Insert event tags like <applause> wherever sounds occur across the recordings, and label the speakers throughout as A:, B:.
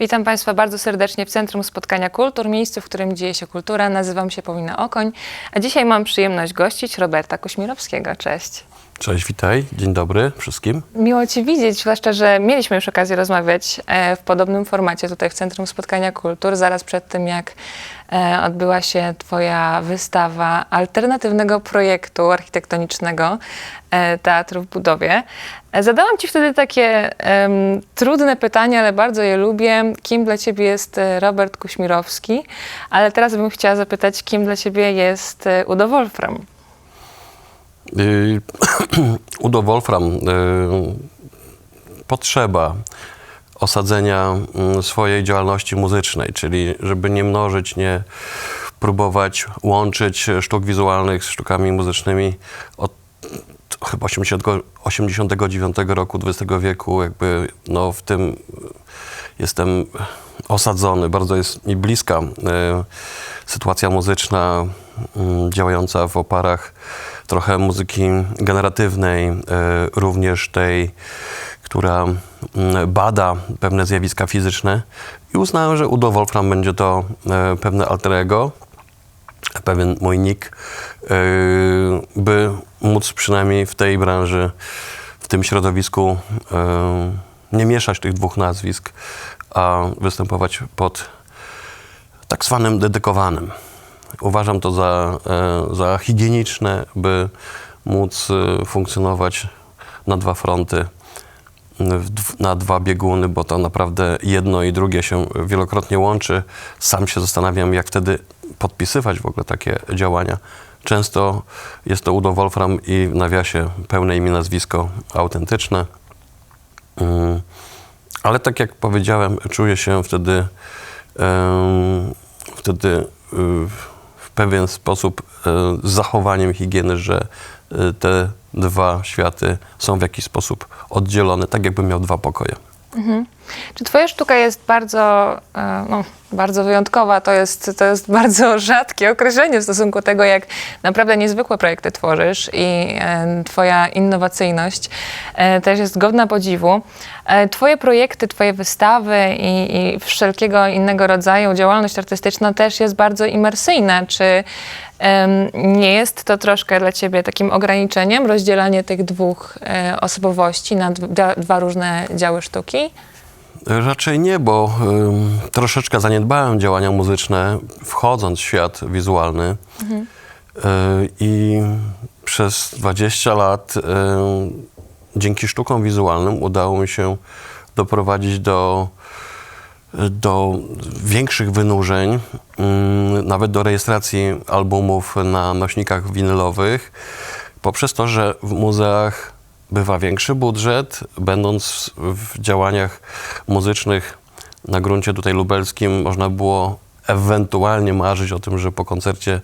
A: Witam Państwa bardzo serdecznie w Centrum Spotkania Kultur, miejscu, w którym dzieje się kultura. Nazywam się Paulina Okoń, a dzisiaj mam przyjemność gościć Roberta Kuśmirowskiego. Cześć.
B: Cześć, witaj, dzień dobry wszystkim.
A: Miło Cię widzieć, zwłaszcza, że mieliśmy już okazję rozmawiać e, w podobnym formacie tutaj w Centrum Spotkania Kultur, zaraz przed tym, jak e, odbyła się Twoja wystawa alternatywnego projektu architektonicznego e, Teatru w Budowie. Zadałam Ci wtedy takie em, trudne pytanie, ale bardzo je lubię. Kim dla Ciebie jest Robert Kuśmirowski? Ale teraz bym chciała zapytać, kim dla Ciebie jest Udo Wolfram?
B: Yy, Udo Wolfram, yy, potrzeba osadzenia mm, swojej działalności muzycznej, czyli żeby nie mnożyć, nie próbować łączyć sztuk wizualnych z sztukami muzycznymi od chyba 80, 89 roku XX wieku, jakby no w tym jestem osadzony, bardzo jest mi bliska y, sytuacja muzyczna y, działająca w oparach trochę muzyki generatywnej, y, również tej, która y, bada pewne zjawiska fizyczne i uznałem, że Udo Wolfram będzie to y, pewne alter ego, pewien mój nick, yy, by móc przynajmniej w tej branży, w tym środowisku nie mieszać tych dwóch nazwisk, a występować pod tak zwanym dedykowanym. Uważam to za, yy, za higieniczne, by móc yy, funkcjonować na dwa fronty, na dwa bieguny, bo to naprawdę jedno i drugie się wielokrotnie łączy. Sam się zastanawiam, jak wtedy podpisywać w ogóle takie działania. Często jest to Udo Wolfram i w nawiasie pełne imię, nazwisko autentyczne. Mm, Ale tak jak powiedziałem, czuję się wtedy, wtedy y, pewien sposób y, z zachowaniem higieny, że y, te dwa światy są w jakiś sposób oddzielone, tak jakbym miał dwa pokoje.
A: Czy twoja sztuka jest bardzo, e, no, bardzo wyjątkowa? To jest, to jest <laughs> bardzo rzadkie określenie w stosunku do tego, jak naprawdę niezwykłe projekty tworzysz i e, twoja innowacyjność e, też jest godna podziwu. Twoje projekty, twoje wystawy i, i wszelkiego innego rodzaju działalność artystyczna też jest bardzo imersyjna. Czy nie jest to troszkę dla ciebie takim ograniczeniem, rozdzielanie tych dwóch e, osobowości na dwa, różne działy sztuki?
B: Raczej nie, bo troszeczkę zaniedbałem działania muzyczne, wchodząc w świat wizualny. Y, I przez 20 lat y, dzięki sztukom wizualnym udało mi się doprowadzić do, do większych wynurzeń, ym, nawet do rejestracji albumów na nośnikach winylowych, poprzez to, że w muzeach bywa większy budżet, będąc w działaniach muzycznych na gruncie tutaj lubelskim, można było ewentualnie marzyć o tym, że po koncercie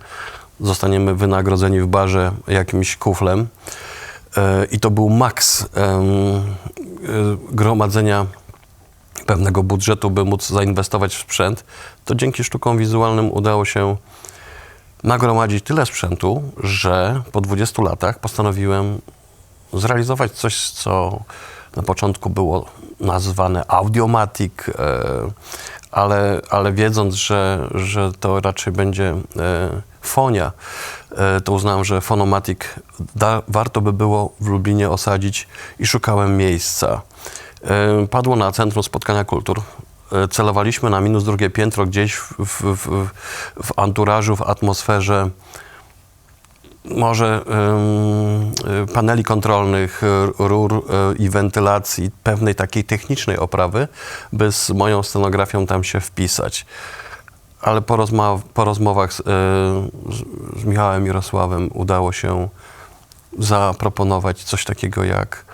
B: zostaniemy wynagrodzeni w barze jakimś kuflem. E, I to był maks e, gromadzenia pewnego budżetu, by móc zainwestować w sprzęt. To dzięki sztukom wizualnym udało się nagromadzić tyle sprzętu, że po 20 latach postanowiłem zrealizować coś, co na początku było nazwane Audiomatic, e, ale, ale wiedząc, że, że to raczej będzie e, fonia, e, to uznałem, że Fonomatic da, warto by było w Lublinie osadzić i szukałem miejsca. E, Padło na Centrum Spotkania Kultur. E, Celowaliśmy na minus drugie piętro gdzieś w, w, w, anturażu, w atmosferze może paneli kontrolnych, y, rur i wentylacji, pewnej takiej technicznej oprawy, by z moją scenografią tam się wpisać. Ale po, rozma- po rozmowach z, y, z Michałem Mirosławem udało się zaproponować coś takiego jak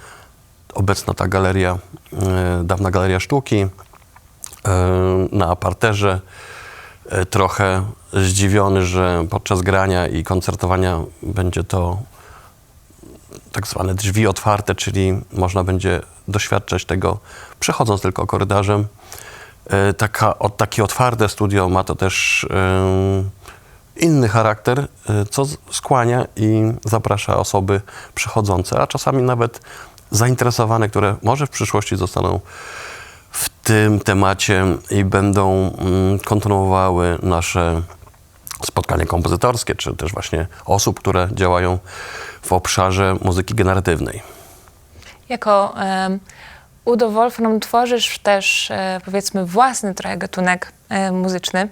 B: obecna ta galeria, y, dawna galeria sztuki y, na parterze e, trochę zdziwiony, że podczas grania i koncertowania będzie to tak zwane drzwi otwarte, czyli można będzie doświadczać tego przechodząc tylko korytarzem. E, Taka, takie otwarte studio ma to też inny charakter, e, co skłania i zaprasza osoby przychodzące, a czasami nawet zainteresowane, które może w przyszłości zostaną w tym temacie i będą mm, kontynuowały nasze spotkania kompozytorskie, czy też właśnie osób, które działają w obszarze muzyki generatywnej.
A: Jako um, Udo Wolfram tworzysz też, e, powiedzmy, własny trochę gatunek e, muzyczny.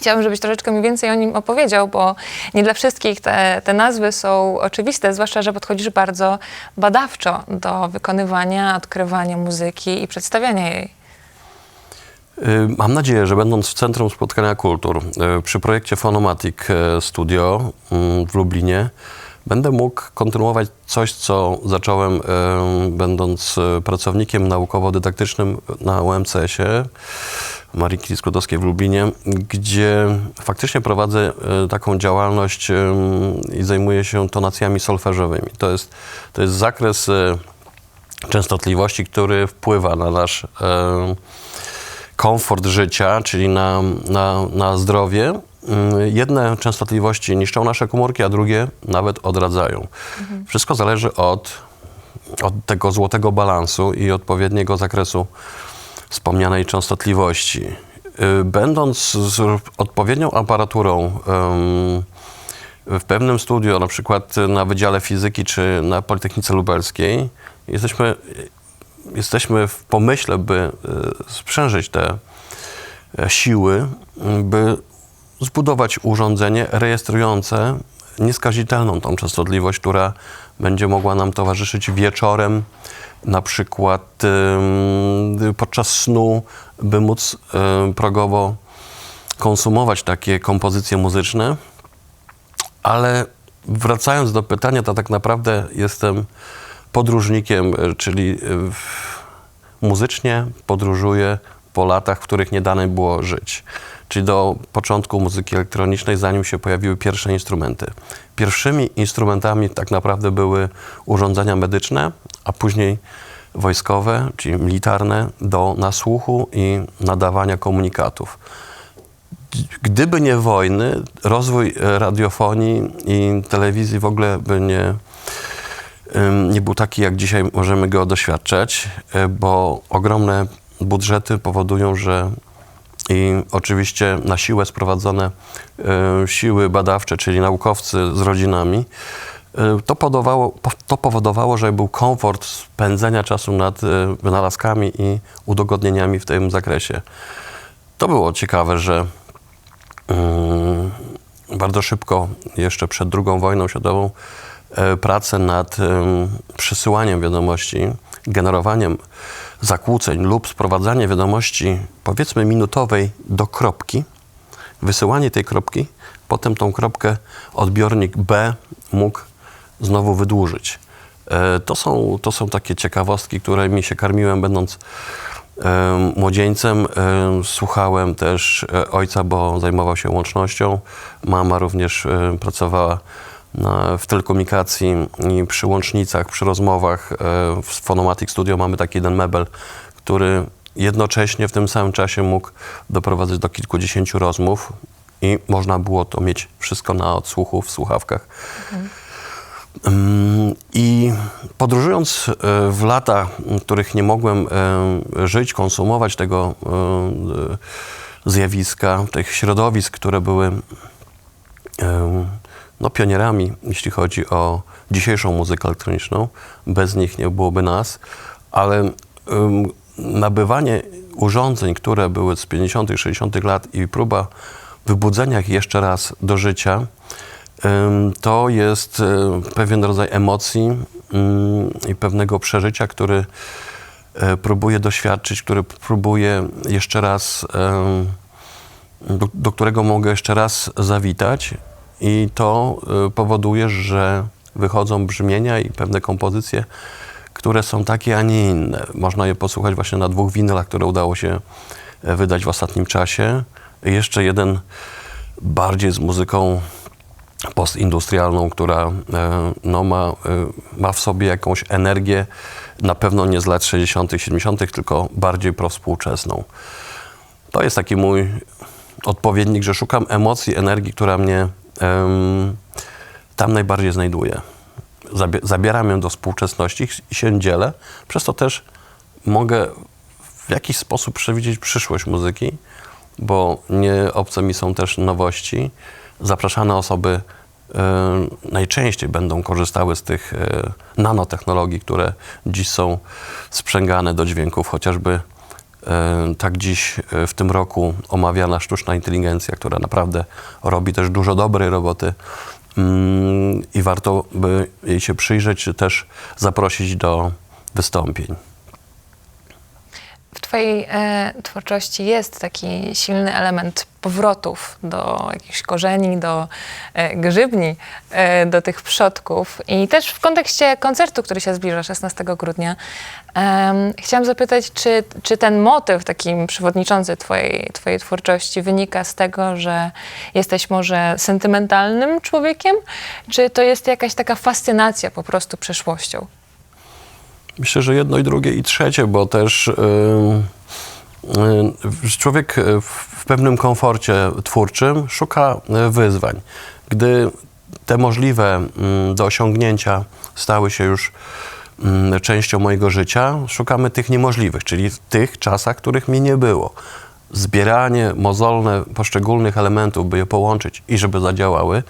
A: Chciałabym, żebyś troszeczkę mi więcej o nim opowiedział, bo nie dla wszystkich te, te nazwy są oczywiste, zwłaszcza, że podchodzisz bardzo badawczo do wykonywania, odkrywania muzyki i przedstawiania jej.
B: Y, Mam nadzieję, że będąc w Centrum Spotkania Kultur y, przy projekcie Phonomatic y, Studio mm, w Lublinie, będę mógł kontynuować coś, co zacząłem będąc pracownikiem naukowo-dydaktycznym na UMCS-ie Marii Curie Skłodowskiej w Lublinie, gdzie faktycznie prowadzę y, taką działalność i zajmuję się tonacjami solfeżowymi. To jest, to jest zakres y, częstotliwości, który wpływa na nasz komfort życia, czyli na, na, na zdrowie. Mm, Jedne częstotliwości niszczą nasze komórki, a drugie nawet odradzają. Wszystko zależy od, od tego złotego balansu i odpowiedniego zakresu wspomnianej częstotliwości. Y, Będąc z odpowiednią aparaturą w pewnym studio, na przykład na Wydziale Fizyki czy na Politechnice Lubelskiej, jesteśmy, jesteśmy w pomyśle, by y, sprzężyć te e, siły, by zbudować urządzenie rejestrujące nieskazitelną tą częstotliwość, która będzie mogła nam towarzyszyć wieczorem, na przykład podczas snu, by móc progowo konsumować takie kompozycje muzyczne. Ale wracając do pytania, to tak naprawdę jestem podróżnikiem, y, czyli w- muzycznie podróżuję po latach, w których nie dane było żyć. Czyli do początku muzyki elektronicznej, zanim się pojawiły pierwsze instrumenty. Pierwszymi instrumentami tak naprawdę były urządzenia medyczne, a później wojskowe, czyli militarne, do nasłuchu i nadawania komunikatów. Gdyby nie wojny, rozwój radiofonii i telewizji w ogóle by nie, nie był taki, jak dzisiaj możemy go doświadczać, e, bo ogromne budżety powodują, że i oczywiście na siłę sprowadzone e, siły badawcze, czyli naukowcy z rodzinami, e, to, to powodowało, że był komfort spędzenia czasu nad e, wynalazkami i udogodnieniami w tym zakresie. To było ciekawe, że mm, bardzo szybko, jeszcze przed II wojną światową, e, pracę nad em, przesyłaniem wiadomości, generowaniem zakłóceń lub sprowadzanie wiadomości, powiedzmy minutowej, do kropki, wysyłanie tej kropki, potem tą kropkę odbiornik B mógł znowu wydłużyć. E, To są, to są takie ciekawostki, którymi się karmiłem, będąc em, młodzieńcem. Em, Słuchałem też e, ojca, bo zajmował się łącznością. Mama również e, pracowała w telekomunikacji i przy łącznicach, przy rozmowach. e, W Phonomatic Studio mamy taki jeden mebel, który jednocześnie w tym samym czasie mógł doprowadzać do kilkudziesięciu rozmów i można było to mieć wszystko na odsłuchu w słuchawkach. Ym, I podróżując e, w lata, w których nie mogłem e, żyć, konsumować tego zjawiska, tych środowisk, które były no, pionierami, jeśli chodzi o dzisiejszą muzykę elektroniczną. Bez nich nie byłoby nas, ale em, nabywanie urządzeń, które były z 50., 60. lat i próba wybudzenia ich jeszcze raz do życia, to jest e, pewien rodzaj emocji i pewnego przeżycia, który e, próbuję doświadczyć, który próbuję jeszcze raz do, do którego mogę jeszcze raz zawitać i to y, powoduje, że wychodzą brzmienia i pewne kompozycje, które są takie, a nie inne. Można je posłuchać właśnie na dwóch winylach, które udało się e, wydać w ostatnim czasie. Jeszcze jeden bardziej z muzyką postindustrialną, która e, no, ma, e, ma w sobie jakąś energię, na pewno nie z lat 60., 70., tylko bardziej prowspółczesną. To jest taki mój odpowiednik, że szukam emocji, energii, która mnie tam najbardziej znajduje. Zabie- zabieram ją do współczesności i się dzielę. Przez to też mogę w jakiś sposób przewidzieć przyszłość muzyki, bo nie obce mi są też nowości. Zapraszane osoby e, najczęściej będą korzystały z tych e, nanotechnologii, które dziś są sprzęgane do dźwięków, chociażby tak dziś e, w tym roku omawiana sztuczna inteligencja, która naprawdę robi też dużo dobrej roboty mm, i warto by jej się przyjrzeć, czy też zaprosić do wystąpień.
A: W Twojej e, twórczości jest taki silny element powrotów do jakichś korzeni, do e, grzybni, e, do tych przodków. I też w kontekście koncertu, który się zbliża 16 grudnia, em, chciałam zapytać, czy, czy ten motyw taki przewodniczący twojej, twojej twórczości wynika z tego, że jesteś może sentymentalnym człowiekiem, czy to jest jakaś taka fascynacja po prostu przeszłością?
B: Myślę, że jedno i drugie i trzecie, bo też y, y, człowiek w, w pewnym komforcie twórczym szuka y, wyzwań. Gdy te możliwe y, do osiągnięcia stały się już częścią mojego życia, szukamy tych niemożliwych, czyli tych czasach, których mi nie było. Zbieranie mozolne poszczególnych elementów, by je połączyć i żeby zadziałały,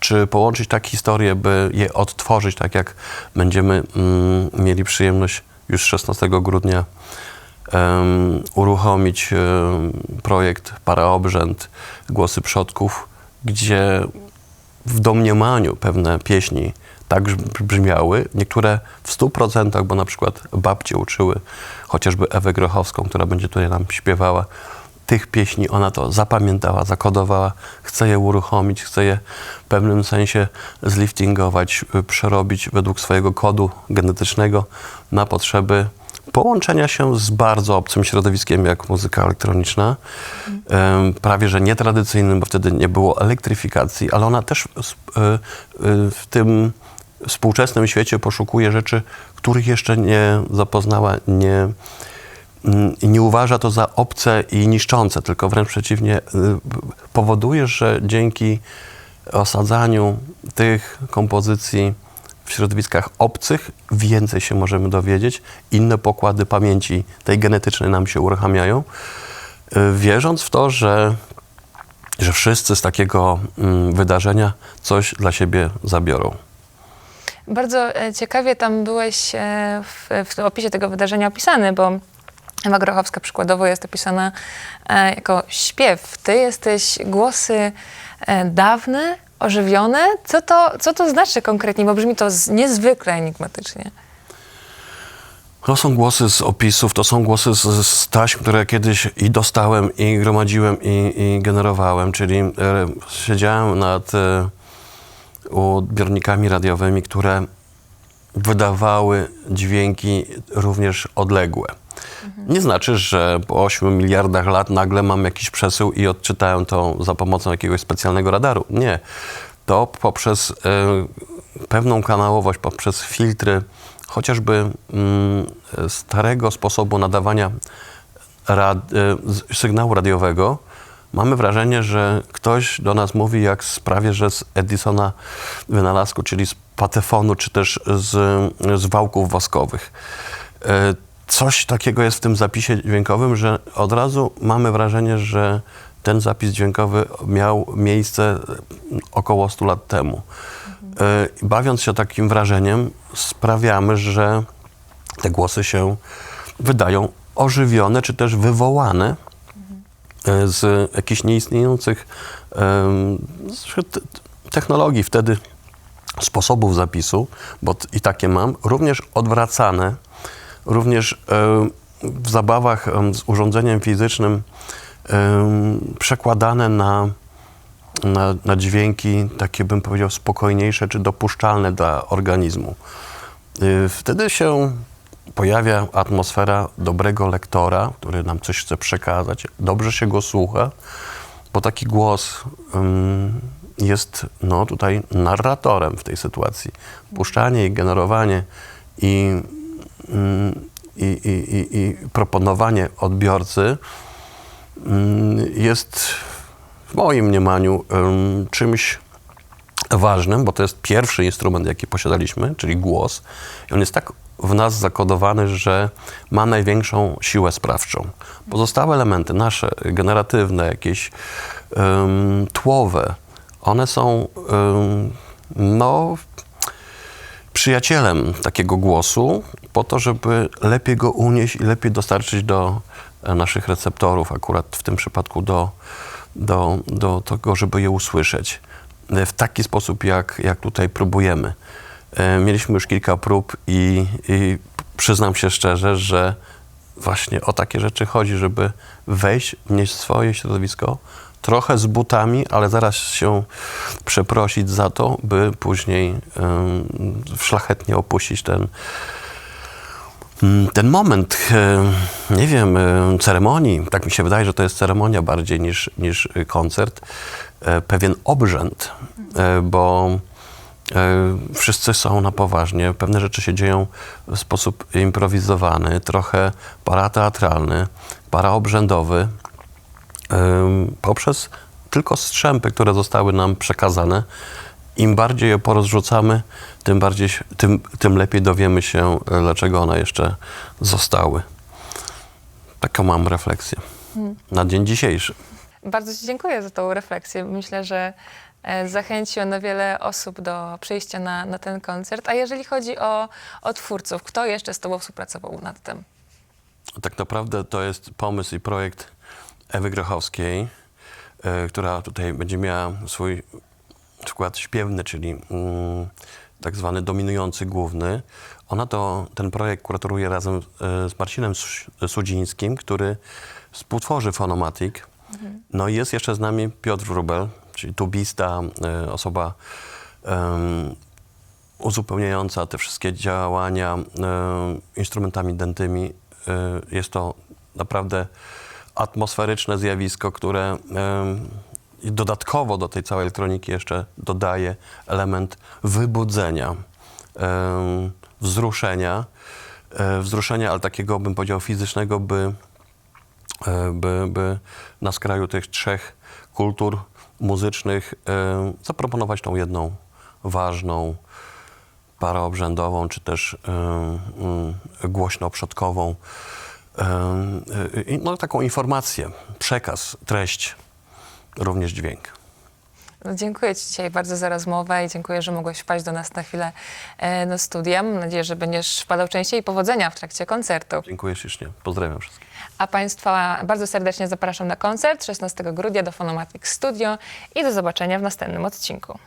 B: czy połączyć tak historie, by je odtworzyć, tak jak będziemy mm, mieli przyjemność już 16 grudnia em, uruchomić em, projekt Paraobrzęd Głosy Przodków, gdzie w domniemaniu pewne pieśni tak brz- brzmiały, niektóre w 100%, bo na przykład babcie uczyły chociażby Ewę Grochowską, która będzie tutaj nam śpiewała, tych pieśni. Ona to zapamiętała, zakodowała, chce je uruchomić, chce je w pewnym sensie zliftingować, y, przerobić według swojego kodu genetycznego na potrzeby połączenia się z bardzo obcym środowiskiem jak muzyka elektroniczna, em, prawie że nietradycyjnym, bo wtedy nie było elektryfikacji, ale ona też s- y, y, w tym współczesnym świecie poszukuje rzeczy, których jeszcze nie zapoznała, nie, mm, nie uważa to za obce i niszczące, tylko wręcz przeciwnie, y, powoduje, że dzięki osadzaniu tych kompozycji w środowiskach obcych więcej się możemy dowiedzieć, inne pokłady pamięci tej genetycznej nam się uruchamiają, y, wierząc w to, że, że wszyscy z takiego mm, wydarzenia coś dla siebie zabiorą.
A: Bardzo e, ciekawie tam byłeś e, w, w opisie tego wydarzenia opisany, bo Ewa Grochowska przykładowo jest opisana e, jako śpiew. Ty jesteś głosy dawne, ożywione. Co to, co to znaczy konkretnie? Bo brzmi to niezwykle enigmatycznie.
B: To są głosy z opisów, to są głosy z, z taśm, które kiedyś i dostałem, i gromadziłem, i, i generowałem, czyli e, siedziałem nad e, odbiornikami radiowymi, które wydawały dźwięki również odległe. Nie znaczy, że po 8 miliardach lat nagle mam jakiś przesył i odczytałem to za pomocą jakiegoś specjalnego radaru. Nie. To poprzez e, pewną kanałowość, poprzez filtry chociażby mm, starego sposobu nadawania rad, z- sygnału radiowego, mamy wrażenie, że ktoś do nas mówi jak z, prawie że z Edisona wynalazku, czyli z patefonu, czy też z, z wałków woskowych. E, Coś takiego jest w tym zapisie dźwiękowym, że od razu mamy wrażenie, że ten zapis dźwiękowy miał miejsce około 100 lat temu. E, Bawiąc się takim wrażeniem, sprawiamy, że te głosy się wydają ożywione, czy też wywołane z jakichś nieistniejących technologii wtedy, sposobów zapisu, bo i takie mam, również odwracane, również e, w zabawach z urządzeniem fizycznym przekładane na, na, na dźwięki takie, bym powiedział, spokojniejsze czy dopuszczalne dla organizmu. Y, Wtedy się pojawia atmosfera dobrego lektora, który nam coś chce przekazać. Dobrze się go słucha, bo taki głos jest no, tutaj narratorem w tej sytuacji. Puszczanie i generowanie i, i, i, i, proponowanie odbiorcy jest w moim mniemaniu ym, czymś ważnym, bo to jest pierwszy instrument, jaki posiadaliśmy, czyli głos. I on jest tak w nas zakodowany, że ma największą siłę sprawczą. Pozostałe elementy, nasze generatywne, jakieś em, tłowe, one są em, no, przyjacielem takiego głosu, po to, żeby lepiej go unieść i lepiej dostarczyć do e, naszych receptorów, akurat w tym przypadku do, do, do tego, żeby je usłyszeć. W taki sposób, jak, jak tutaj próbujemy. E, Mieliśmy już kilka prób i, i przyznam się szczerze, że właśnie o takie rzeczy chodzi, żeby wejść, wnieść swoje środowisko, trochę z butami, ale zaraz się przeprosić za to, by później em, szlachetnie opuścić ten, mm, ten moment, e, nie wiem, e, ceremonii. Tak mi się wydaje, że to jest ceremonia bardziej niż, niż koncert. Pewien obrzęd, bo wszyscy są na poważnie. Pewne rzeczy się dzieją w sposób improwizowany, trochę parateatralny, paraobrzędowy ym, poprzez tylko strzępy, które zostały nam przekazane. Im bardziej je porozrzucamy, tym, bardziej, tym, tym lepiej dowiemy się, e, dlaczego one jeszcze zostały. Taką mam refleksję na dzień dzisiejszy.
A: Bardzo Ci dziękuję za tą refleksję. Myślę, że e, zachęci ona wiele osób do przyjścia na, na ten koncert. A jeżeli chodzi o, o twórców, kto jeszcze z Tobą współpracował nad tym?
B: Tak naprawdę to jest pomysł i projekt Ewy Grochowskiej, e, która tutaj będzie miała swój wkład śpiewny, czyli mm, tak zwany dominujący główny. Ona to, ten projekt kuratoruje razem e, z Marcinem Su- Sudzińskim, który współtworzy Phonomatic. No i jest jeszcze z nami Piotr Wrubel, czyli tubista, e, osoba uzupełniająca te wszystkie działania instrumentami dętymi. E, jest to naprawdę atmosferyczne zjawisko, które dodatkowo do tej całej elektroniki jeszcze dodaje element wybudzenia, wzruszenia, e, wzruszenia, ale takiego bym powiedział fizycznego, by by, by na skraju tych trzech kultur muzycznych e, zaproponować tą jedną ważną, paraobrzędową, czy też e, mm, głośno-przodkową, e, no, taką informację, przekaz, treść, również dźwięk.
A: No, dziękuję Ci dzisiaj bardzo za rozmowę i dziękuję, że mogłeś wpaść do nas na chwilę e, do studia. Mam nadzieję, że będziesz wpadał częściej i powodzenia w trakcie koncertu.
B: Dziękuję ślicznie. Pozdrawiam wszystkich.
A: A Państwa bardzo serdecznie zapraszam na koncert 16 grudnia do Phonomatic Studio i do zobaczenia w następnym odcinku.